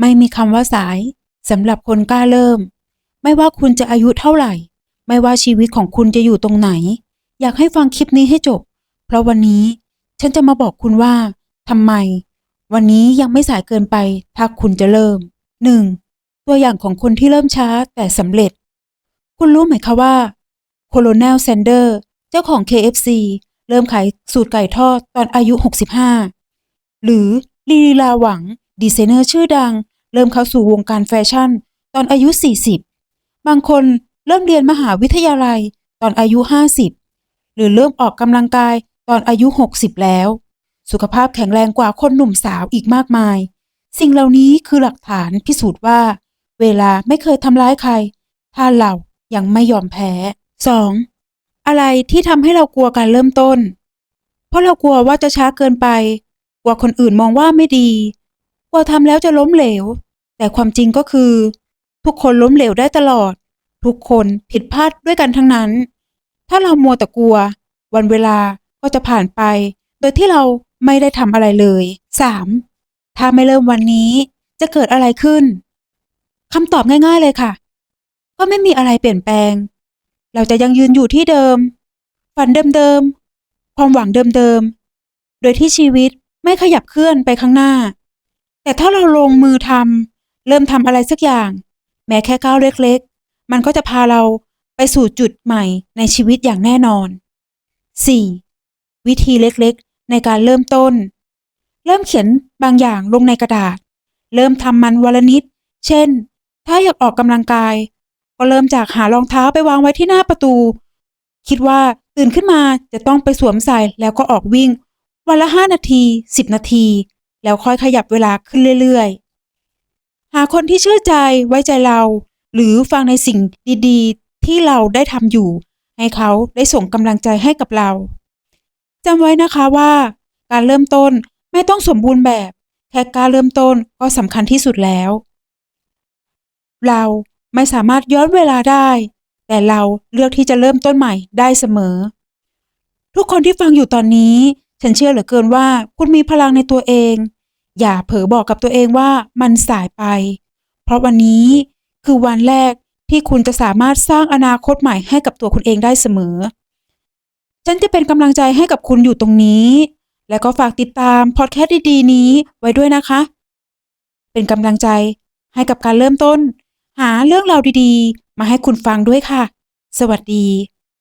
ไม่มีคำว่าสายสำหรับคนกล้าเริ่ม ไม่ว่าคุณจะอายุเท่าไหร่ ไม่ว่าชีวิตของคุณจะอยู่ตรงไหน อยากให้ฟังคลิปนี้ให้จบ เพราะวันนี้ฉันจะมาบอกคุณว่าทำไม วันนี้ยังไม่สายเกินไป ถ้าคุณจะเริ่ม 1. ตัวอย่างของคนที่เริ่มช้าแต่สำเร็จ คุณรู้ไหมคะว่าโคโลเนลแซนเดอร์เจ้าของ KFC เริ่มขายสูตรไก่ทอดตอนอายุ 65 หรือลีลีลาหวัง ดีไซเนอร์ชื่อดัง เริ่มเข้าสู่วงการแฟชั่น ตอนอายุ 40 บางคนเริ่มเรียนมหาวิทยาลัย ตอนอายุ 50 หรือเริ่มออกกำลังกายตอนอายุ 60 แล้ว สุขภาพแข็งแรงกว่าคนหนุ่มสาวอีกมากมาย สิ่งเหล่านี้คือหลักฐานพิสูจน์ว่า เวลาไม่เคยทำร้ายใคร ถ้าเรายังไม่ยอมแพ้ 2. อะไรที่ทำให้เรากลัวการเริ่มต้น เพราะเรากลัวว่าจะช้าเกินไป กลัวคนอื่นมองว่าไม่ดี กลัวทำแล้วจะล้มเหลว แต่ความจริงก็คือ ทุกคนล้มเหลวได้ตลอด ทุกคนผิดพลาดด้วยกันทั้งนั้น ถ้าเรามัวแต่กลัว วันเวลาก็จะผ่านไป โดยที่เราไม่ได้ทำอะไรเลย 3. ถ้าไม่เริ่มวันนี้จะเกิดอะไรขึ้นคำตอบง่าย ๆเลยค่ะ ก็ไม่มีอะไรเปลี่ยนแปลง เราจะยังยืนอยู่ที่เดิม ฝันเดิมๆ ความหวังเดิมๆ โดยที่ชีวิตไม่ขยับเคลื่อนไปข้างหน้า แต่ถ้าเราลงมือทำ เริ่มทำอะไรสักอย่าง แม้แค่ก้าวเล็กๆ มันก็จะพาเราไปสู่จุดใหม่ในชีวิตอย่างแน่นอน 4. วิธีเล็กๆ ในการเริ่มต้น เริ่มเขียนบางอย่างลงในกระดาษ เริ่มทำมันวันละนิด เช่น ถ้าอยากออกกำลังกาย ก็เริ่มจากหารองเท้าไปวางไว้ที่หน้าประตู คิดว่าตื่นขึ้นมาจะต้องไปสวมใส่แล้วก็ออกวิ่ง วันละห้านาทีสิบนาที แล้วค่อยขยับเวลาขึ้นเรื่อยๆ หาคนที่เชื่อใจไว้ใจเรา หรือฟังในสิ่งดีๆ ที่เราได้ทำอยู่ ให้เขาได้ส่งกำลังใจให้กับเราจำไว้นะคะว่า การเริ่มต้นไม่ต้องสมบูรณ์แบบ แค่การเริ่มต้นก็สำคัญที่สุดแล้ว เราไม่สามารถย้อนเวลาได้ แต่เราเลือกที่จะเริ่มต้นใหม่ได้เสมอ ทุกคนที่ฟังอยู่ตอนนี้ ฉันเชื่อเหลือเกินว่าคุณมีพลังในตัวเอง อย่าเผลอบอกกับตัวเองว่ามันสายไป เพราะวันนี้คือวันแรกที่คุณจะสามารถสร้างอนาคตใหม่ให้กับตัวคุณเองได้เสมอ ฉันจะเป็นกำลังใจให้กับคุณอยู่ตรงนี้ และก็ฝากติดตามพอดแคสต์ดีๆนี้ไว้ด้วยนะคะ เป็นกำลังใจให้กับการเริ่มต้น หาเรื่องราวดีๆ มาให้คุณฟังด้วยค่ะ สวัสดี